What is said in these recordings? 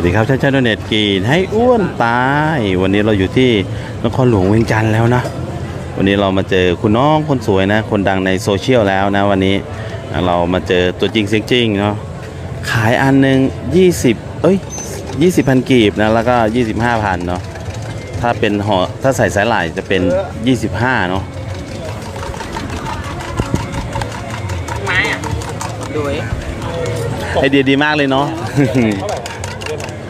วัสดีครับเจ้าเจ้าเน็ตกีนให้อ้วนตาย วันนี้เราอยู่ที่นครหลวงเวียงจันทร์แล้วนะ วันนี้เรามาเจอคุณน้องคนสวยนะ คนดังในโซเชียลแล้วนะวันนี้เรามาเจอตัวจริงเสียงจริงเนาะขายอันหนึ่ง20 เอ้ย 20พันกีบนะ แล้วก็ 25พันเนาะถ้าเป็นห่อถ้าใส่สายหลายจะเป็น 25 เนาะไม้อะดูไว้ไอเดียดีมากเลยเนาะ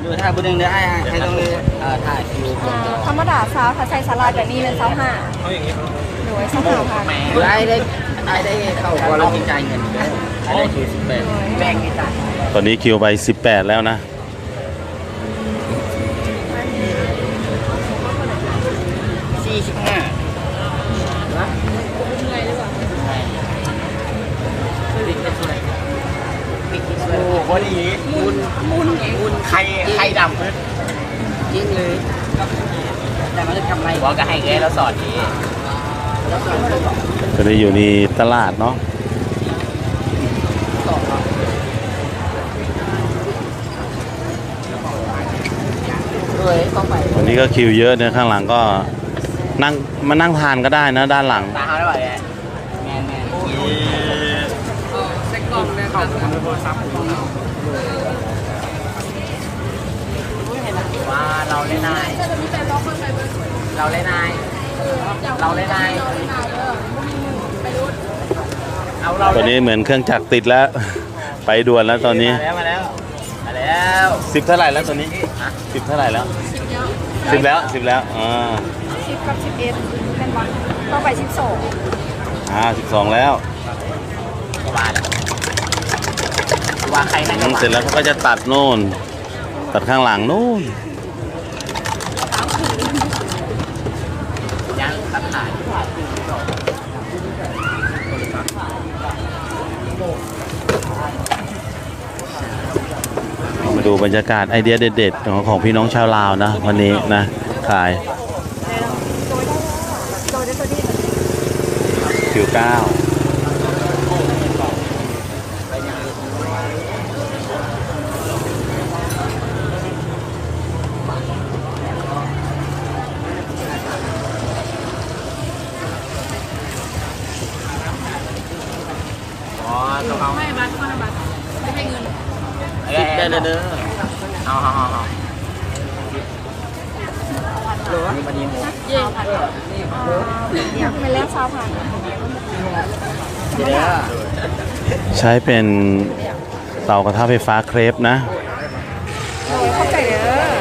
ดูถ้าบุญหนึ่งเดี๋ยวไอ้ให้ต้องเลยเอ่อถ่ายคิวอ่าธรรมดาซาวถ้าใส่สลัดแบบนี้เป็นซาวห้าหน่วยซาวห้าพันดูไอ้ได้ไอ้ได้เข้าพอเราจ่ายเงินได้ได้คิวสิบแปดแบ่งให้จ่ายตอนนี้คิวไป18แล้วนะสี่สิบห้าโอ้พอดี มุนมุนมุนไข่ไข่ดำจริงเลย แต่มันจะทำไรบอกก็ให้แกแล้วสอนนี้แล้วสอนเลยบอกจะได้อยู่ในตลาดเนาะสอนเราด้วยต้องไปวันนี้ก็คิวเยอะเนี่ยข้างหลังก็นั่งมานั่งทานก็ได้นะด้านหลังตาเขาได้ป่ะเนี่ยแมนแมนเซ็กกล้องเนี่ยเขาทำโทรศัพท์ ว่าเราเล่นนายเราเล่นนายเราเล่นนายเอาเราตอนนี้เหมือนเครื่องจักรติดแล้ว ไปด่วนแล้วตอนนี้ มาแล้วมาแล้วมาแล้วสิบเท่าไหร่แล้วตอนนี้สิบเท่าไหร่แล้วสิบแล้วสิบแล้วอ่าสิบกับสิบเอ็ดเป็นวันต้องไปสิบสองอ่าสิบสองแล้วว่าว่าใครให้อืมเสร็จแล้วเขาก็จะตัดโน่น ตัดข้างหลังโน่น ยังตัดถ่าย มาดูบรรยากาศไอเดียเด็ด ๆ ของของพี่น้องชาวลาวนะวันนี้นะขายโดยได้ตัวนี้คิวเก้า อ๋อต้องเอาให้บัตรให้บัตรไม่ให้เงินได้เลยเด้อเอาเอาเอาเอาหรือว่านี่มาดีหมูเย่อยากเป็นแรกซาวพันเดี๋ยวใช้เป็นเตากระทะไฟฟ้าเครปนะโดยเข้าใจเด้อ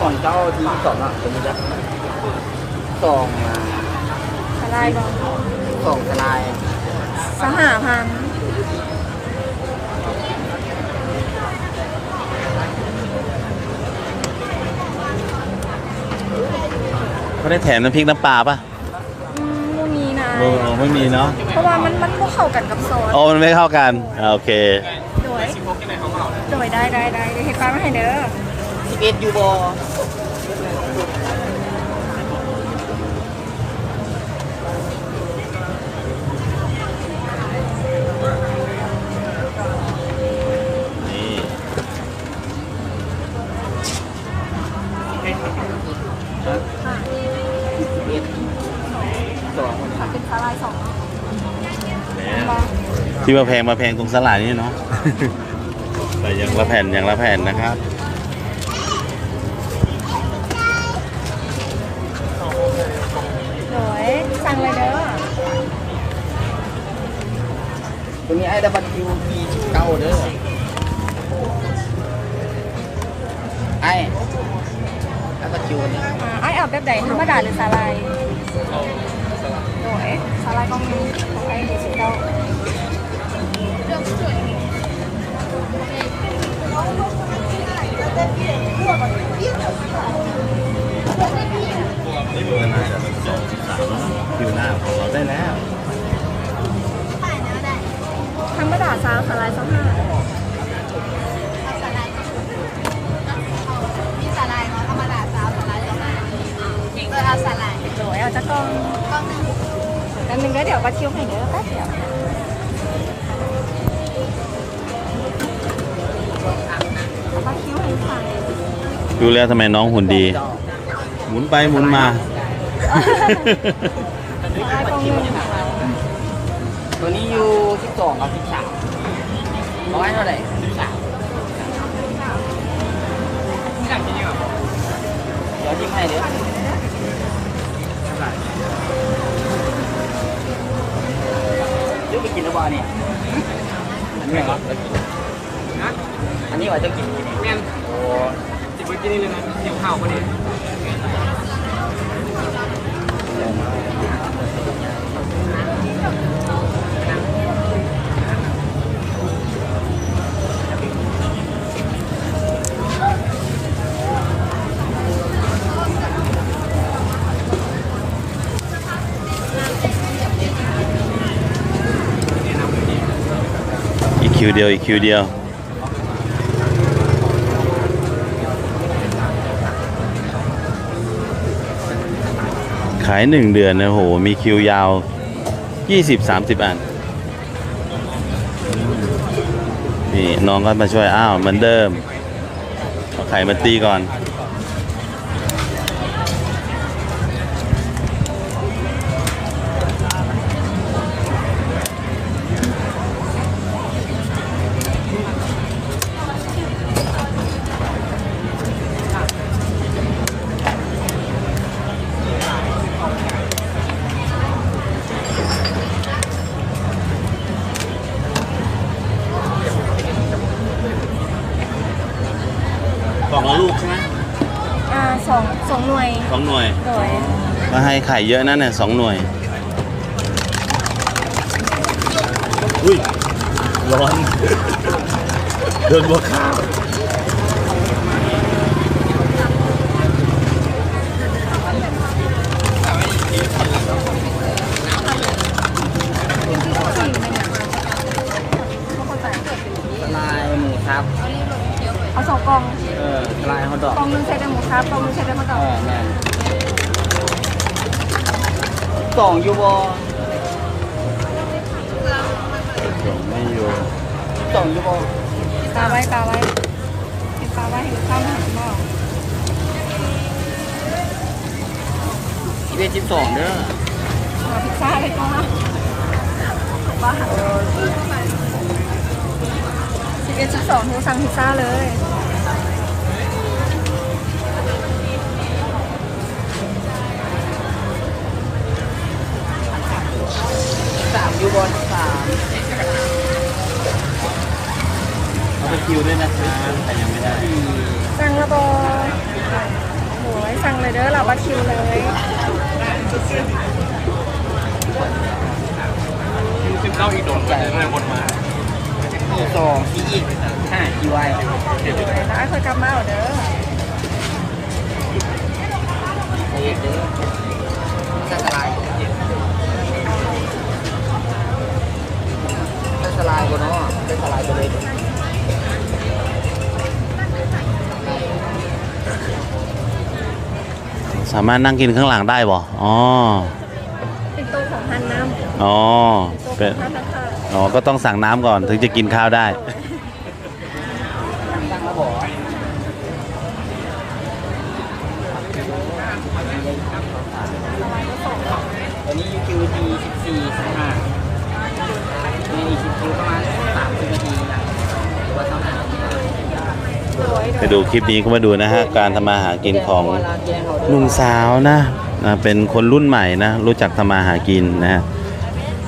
ก่อนเจ้าทีสองอะเป็นยังไงสองสลายบอล สองสลายสหพันเขาได้แถมน้ำพริกน้ำปลาปะอืมมูมีนะโอ้ไม่มีเนาะเพราะว่ามันมันพวกเข้ากันกับซอสโอ้มันไม่เข้ากันอ่าโอเค โดยโดยได้ได้ได้เดี๋ยวให้ป้ามาให้เด้อ สิบเอ็ดยูโบ นี่ สอง ค่ะเป็นสลายสอง ที่มาแพงมาแพงตรงสลายนี่เนาะ แต่อย่างละแผ่นอย่างละแผ่นนะครับโดยสั่งเลยเด้อตัวนี้ไอ้ดับเบิลยูพีเก้าเด้อไอ้ดับเบิลยูเนี่ยอ่าไอเอาแบบไหนธรรมดาหรือสาลายโดยสาลายกองนี้ของไอเดซิเก้าคิวห น้าของเราได้แล้วธรรมดาสาวสาลายสองห้ามีสาลายเนาะธรรมดาสาวสาลายสองอันเออเอาสาลายโดยเอาจะกล้องกล้องหนึ่งแป๊บนึงก็เดี๋ยวก็คิวให้เด้อแป๊บเดียว ดูแล้วทำไมน้องหุ่นดี หมุนไปหมุนมาสาลายกองเงินตัวนี้อยู่สิบสองกับสิบสามร้อยเท่าไหร่สิบสามเดี๋ยวทิ้งให้เดี๋ยวเดี๋ยวไปกินแล้วบ่เนี่ยอันนี้เหรออันนี้ว่าจะกินแม่โอ้ จิบไปกินนี่เลยนะเดี๋ยวข้าวพอดีอีกคิวเดียวอีกคิวเดียว ขายหนึ่งเดือนนะโห มีคิวยาว20-30อัน นี่น้องก็มาช่วย อ้าวเหมือนเดิมเอาไข่มาตีก่อน วยสองหน่วยโดยมาให้ไข่เยอะนั่นน่ะสองหน่วย อุ้ยร้อน เดินบัวขาว สี่ไหมเนี่ยเขาเข้าใจ ลายหมูครับ เอาสองกล่องเออลายฮอทดอกกล่องหนึงใช้ได้หมูครับกล่องหนึงใช้ได้มะกเออกอแม่นสองยูบอไม่อยู่สองยูบอกาไว้กาไว้ปิดกาไว้ให้ข้าวมันหม้อเรียกชิ้นสองเด้อมาพิซซ่าเลยก็บ้า สิบเอ็ดสิบสองโทูสั่งพิซซ่าเลยสามยูบอลสามเอาไปคิวด้วยนะคะแต่ยังไม่ได้สั่งระบอโอ้ยสั่งเลยเด้อเราบัตคิวเลยสิบเก้าอีกโดนใจเลยวนมา สี่สองสี่อีกห้ากี่ไว้แล้วไอ้เคยกลับมาเหรอเด้อเอกเด้อจะสลายจะสลายกูเนาะจะสลายไปเลยสามารถนั่งกินข้างหลังได้บ่อ๋อ เป็นโต๊ะของฮันน้ำอ๋อโต๊ะข เป็อนงฮันนะคะอ๋อก็ต้องสั่งน้ำก่อนถึงจะกินข้าวได้ตั้งแล้วบอกตอนนี้ยูคิวทีสิบสี่สิบห้าในอีกคิวประมาณสามสิบนาทีนะหรือว่าเท่านั้นสวยไปดูคลิปนี้ก็มาดูนะฮะ การทำมาหากินของหนุ่มสาวนะนะ เป็นคนรุ่นใหม่นะ รู้จักทำมาหากินนะฮะ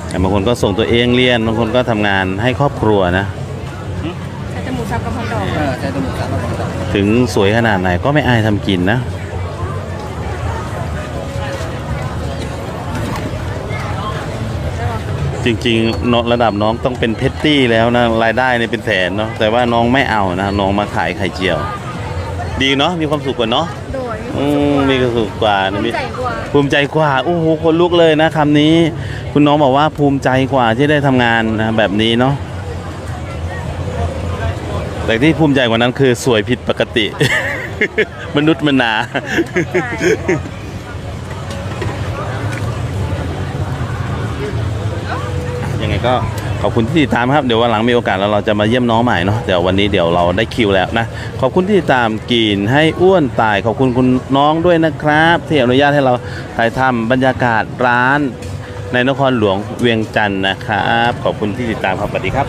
แต่บางคนก็ส่งตัวเองเรียนบางคนก็ทำงานให้ครอบครัวนะ ใช้แต่หมูสับกับฮอนดอกเออใช่ตัวหมูสับมาต่อถึงสวยขนาดไหนก็ไม่อายทำกินนะ จริงๆเนอะระดับน้องต้องเป็นเพชรตี้แล้วนะ รายได้เนี่ยเป็นแสนเนาะแต่ว่าน้องไม่เอานะ น้องมาขายไข่เจียว ดีเนาะมีความสุขกว่าเนาะ โดย อืมมีความสุขกว่านะภูมีมิใจกว่า ภูมิใจกว่าโอ้โหคนลุกเลยนะคำนี้ คุณน้องบอกว่าภูมิใจกว่าที่ได้ทำงานนะแบบนี้เนาะแต่ที่ภูมิใจกว่านั้นคือสวยผิดปกติ มนุษย์มนายังไง ก็ขอบคุณที่ติดตามครับเดี๋ยววันหลังมีโอกาสแล้วเราจะมาเยี่ยมน้องใหม่เนาะเดี๋ยววันนี้เดี๋ยวเราได้คิวแล้วนะขอบคุณที่ติดตามกินให้อ้วนตายขอบคุณคุณน้องด้วยนะครับ ที่อนุญาตให้เราถ่ายทำบรรยากาศร้าน ในนครหลวงเวียงจันทร์นะครับ ขอบคุณที่ติดตามครับสวัสดีครับ